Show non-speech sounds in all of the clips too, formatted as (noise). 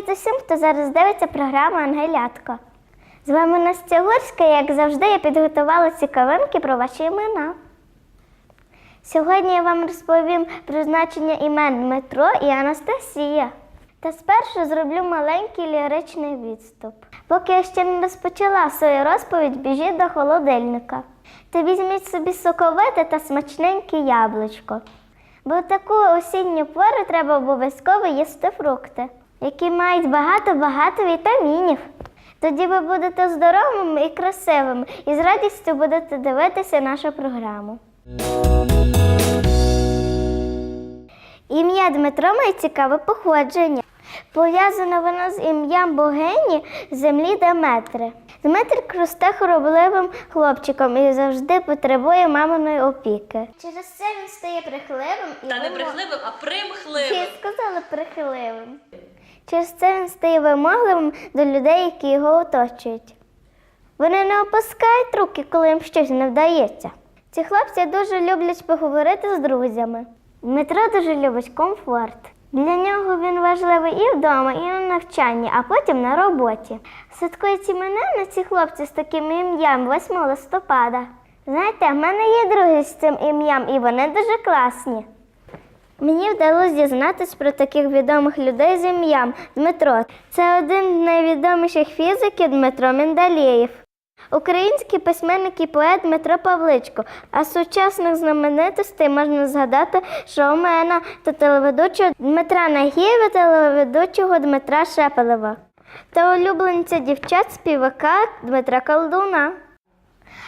хто зараз дивиться програму Ангелятко. З вами Настя Гурська, і, як завжди, я підготувала цікавинки про ваші імена. Сьогодні я вам розповім про значення імен Дмитро і Анастасія. Та спершу зроблю маленький ліричний відступ. Поки я ще не розпочала свою розповідь, біжіть до холодильника. Та візьміть собі соковите та смачненьке яблучко. Бо в таку осінню пору треба обов'язково їсти фрукти, які мають багато-багато вітамінів. Тоді ви будете здоровими і красивими, і з радістю будете дивитися нашу програму. Ім'я Дмитро має цікаве походження. Пов'язане воно з ім'ям богині землі Деметри. Дмитрик росте хоробливим хлопчиком і завжди потребує маминої опіки. Через це він стає брехливим і Та не брехливим, а Всі примхливим. сказали прихиливим. Через це він стає вимогливим до людей, які його оточують. Вони не опускають руки, коли їм щось не вдається. Ці хлопці дуже люблять поговорити з друзями. Дмитро дуже любить комфорт. Для нього він важливий і вдома, і на навчанні, а потім на роботі. Святкують іменини ці хлопці з таким ім'ям 8 листопада. Знаєте, в мене є друзі з цим ім'ям, і вони дуже класні. Мені вдалося дізнатись про таких відомих людей з ім'ям Дмитро. Це один з найвідоміших фізиків Дмитро Мендалєєв. Український письменник і поет Дмитро Павличко, а сучасних знаменитостей можна згадати шоумена та телеведучого Дмитра Нагієва, телеведучого Дмитра Шепелева та улюбленця дівчат співака Дмитра Колдуна.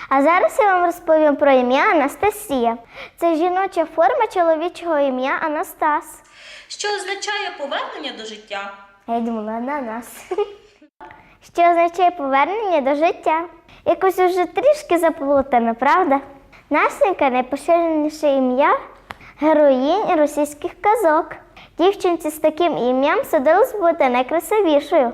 А зараз я вам розповім про ім'я Анастасія. Це жіноча форма чоловічого ім'я Анастас. Що означає повернення до життя? Я думала ананас. (laughs) Що означає повернення до життя. Якось уже трішки заплутано, правда? Настенька найпоширеніше ім'я героїнь російських казок. Дівчинці з таким ім'ям судилось бути найкрасивішою,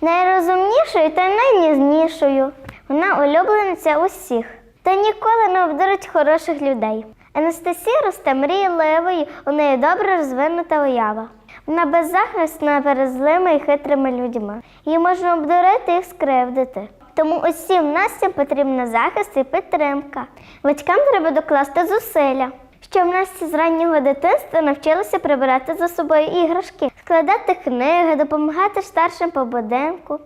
найрозумнішою та найніжнішою. Вона улюблениця усіх та ніколи не обдурить хороших людей. Анастасія росте мрійливою, у неї добре розвинута уява. Вона беззахисна перед злими і хитрими людьми. Її можна обдурити і скривдити. Тому усім Насті потрібна захист і підтримка. Батькам треба докласти зусилля, щоб Насті з раннього дитинства навчилися прибирати за собою іграшки, складати книги, допомагати старшим по будинку.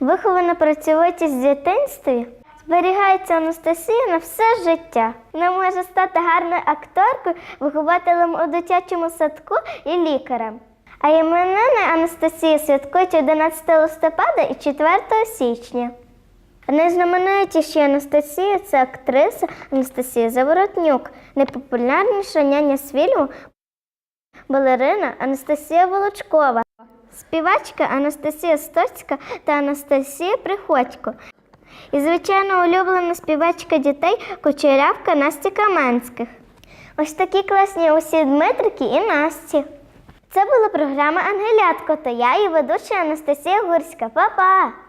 Вихована працьовитість з дитинстві зберігається Анастасія на все життя. Вона може стати гарною акторкою, вихователем у дитячому садку і лікарем. А іменини Анастасії святкують 11 листопада і 4 січня. Найзнаменитіші Анастасії це актриса Анастасія Заворотнюк, найпопулярніша няня з фільму балерина Анастасія Волочкова, співачка Анастасія Стоцька та Анастасія Приходько. І, звичайно, улюблена співачка дітей кучерявка Насті Каменських. Ось такі класні усі Дмитрики і Насті. Це була програма Ангелятко та я, її ведуча Анастасія Гурська. Па-па!